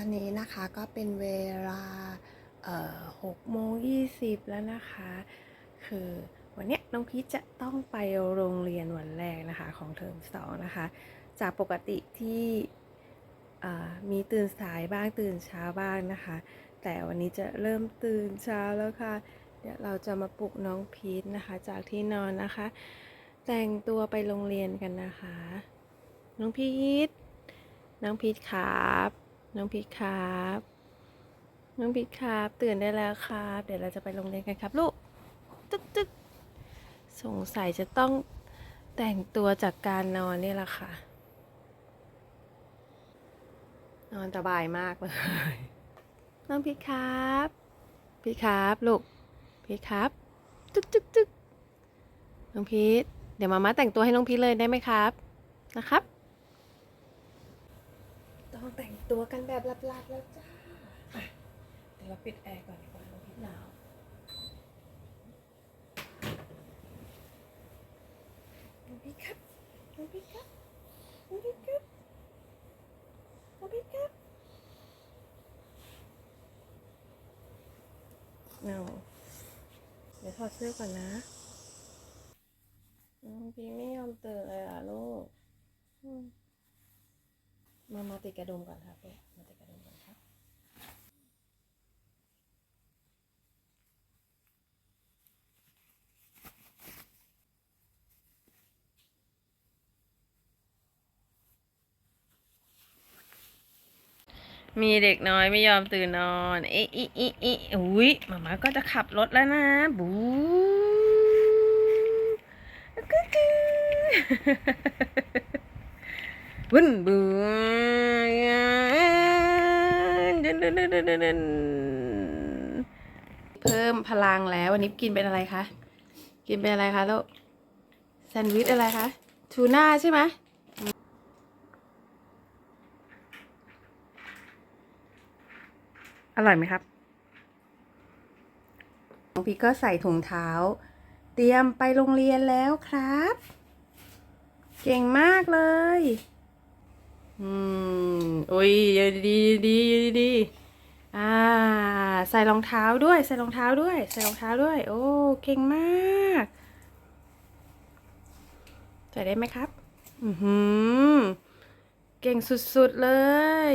อนนี้นะคะก็เป็นเวลาหกโมงยี่สิบแล้วนะคะ คือวันนี้น้องพีชจะต้องไปโรงเรียนวันแรกนะคะของเทอมสองนะคะ จากปกติที่มีตื่นสายบ้างตื่นเช้าบ้างนะคะ แต่วันนี้จะเริ่มตื่นเช้าแล้วค่ะเดี๋ยวเราจะมาปลุกน้องพีชนะคะ จากที่นอนนะคะ แต่งตัวไปโรงเรียนกันนะคะ น้องพีชน้องพีชครับ น้องพีชครับ น้องพีชครับ ตื่นได้แล้วครับ เดี๋ยวเราจะไปโรงเรียนกันครับลูก ตึ๊กตึ๊กสงสัยจะต้องแต่งตัวจากการนอนนี่แหละค่ะ นอนสบายมากเลย น้องพีชครับ พีชครับลูก พีชครับตึ๊กตึ๊กตึ๊กน้องพีชเดี๋ยวมาม่าแต่งตัวให้น้องพีชเลยได้ไหมครับ นะครับ ตัวกันแบบลับๆแล้วจ้าอ่เดี๋ยวเราปิดแอร์ก่อนดีกว่าน้องพีชหนาวน้องพีชครับน้องพีชครับน้องพีชครับน้องพีชครับเอาเดี๋ยวถอดเสื้อก่อนนะน้องพีชไม่ยอมตื่นเลยอะลูก ติดกระดุมก่อนครับลูกมาติดกระดุมก่อนครับมีเด็กน้อยไม่ยอมตื่นนอน เอ๊ะอีอีอ,อุ้ยมาม่าก็จะขับรถแล้วนะ บูกึ๊กึ๊วุ่นบู เพิ่มพลังแล้ววันนี้กินเป็นอะไรคะ กินเป็นอะไรคะลูกแซนด์วิชอะไรคะทูน่าใช่ไหมอร่อยไหมครับน้องพีก็ใส่ถุงเท้า เตรียมไปโรงเรียนแล้วครับ เก่งมากเลย อืมโอ้ยดีดีดีดี อ่า ใส่รองเท้าด้วย ใส่รองเท้าด้วย ใส่รองเท้าด้วย โอ้ เก่งมาก ใส่ได้ไหมครับ อือหือ เก่งสุดๆเลย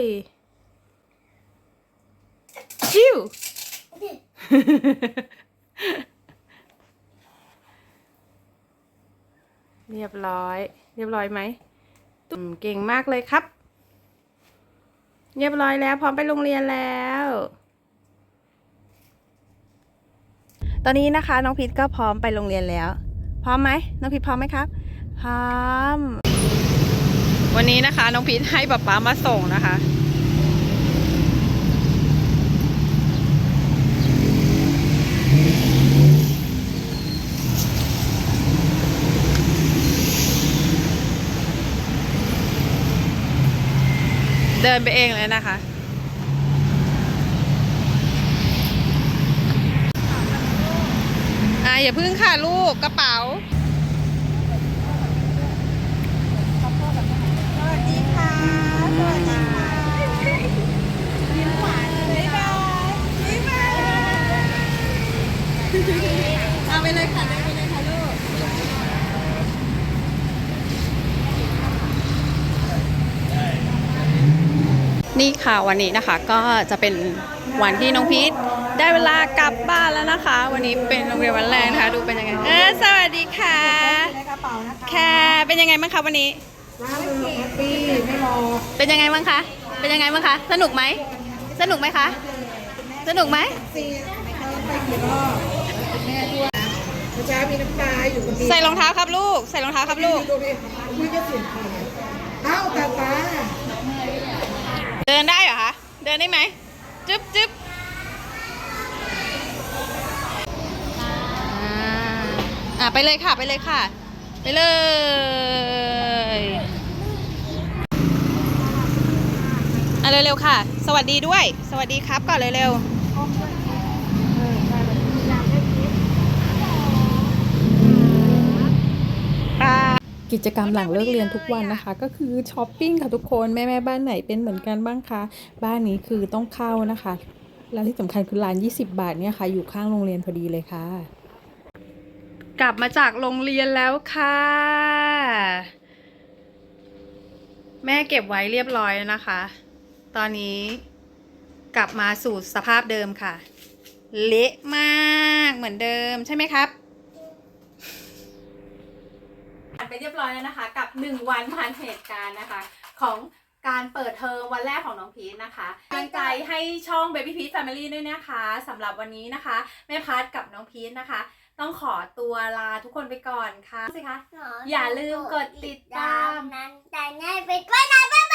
ชิวเรียบร้อย เรียบร้อยไหมตุ่มเก่งมากเลยครับ เรียบร้อยแล้ว พร้อมไปโรงเรียนแล้ว ตอนนี้นะคะน้องพีทก็พร้อมไปโรงเรียนแล้ว พร้อมไหมน้องพีทพร้อมไหมครับ พร้อม วันนี้นะคะน้องพีทให้ป๊าป๊ามาส่งนะคะ เดินไปเองเลยนะคะ อ่าอย่าพึ่งค่ะลูกกระเป๋า สวัสดีค่ะ สวัสดีค่ะยิ้มหวานบ๊ายบายบ๊ายบายเอาไปเลยค่ะเดินไปเลยค่ะลูก นี่ค่ะวันนี้นะคะก็จะเป็นวันที่น้องพีทได้เวลากลับบ้านแล้วนะคะ วันนี้เป็นโรงเรียนวันแรกนะคะดูเป็นยังไงเออสวัสดีค่ะในกระเป๋านะคะค่ะเป็นยังไงบ้างคะวันนี้ร่าเริงแฮปปี้ไม่รอเป็นยังไงบ้างคะเป็นยังไงบ้างคะสนุกไหมสนุกไหมคะสนุกไหมซีไม่เคยไปกี่รอบคุณแม่ด้วยนะเมื่อเช้ามีน้ำตาอยู่คนเดียวใส่รองเท้าครับลูก ใส่รองเท้าครับลูกดูดิคุยก็เสียงเพลงเอ้าตาตา นได้ไหมจึ๊บจึ๊บอ่าไปเลยค่ะไปเลยค่ะ ไปเลย อะเร็วๆค่ะ สวัสดีด้วย สวัสดีครับก่อนเร็วๆ กิจกรรมหลังเลิกเรียนทุกวันนะคะ ก็คือช้อปปิ้งค่ะทุกคนแม่แม่บ้านไหนเป็นเหมือนกันบ้างคะบ้านนี้คือต้องเข้านะคะแล้วที่สำคัญคือร้าน 20 บาทเนี่ยค่ะ อยู่ข้างโรงเรียนพอดีเลยค่ะ กลับมาจากโรงเรียนแล้วค่ะ แม่เก็บไว้เรียบร้อยแล้วนะคะ ตอนนี้กลับมาสู่สภาพเดิมค่ะ เละมากเหมือนเดิมใช่ไหมครับ ผ่านไป เรียบร้อยแล้วนะคะ กับ 1 วันผ่านเหตุการณ์นะคะ ของการเปิดเทอมวันแรกของน้องพีทนะคะกำลังใจให้ช่อง Baby Peach Family ด้วยนะคะสำหรับวันนี้นะคะแม่พัดกับน้องพีทนะคะ ต้องขอตัวลาทุกคนไปก่อนค่ะสิคะอย่าลืมกดติดตาม นั้นแต่ง่ายไปด้วยนะบ๊ายบาย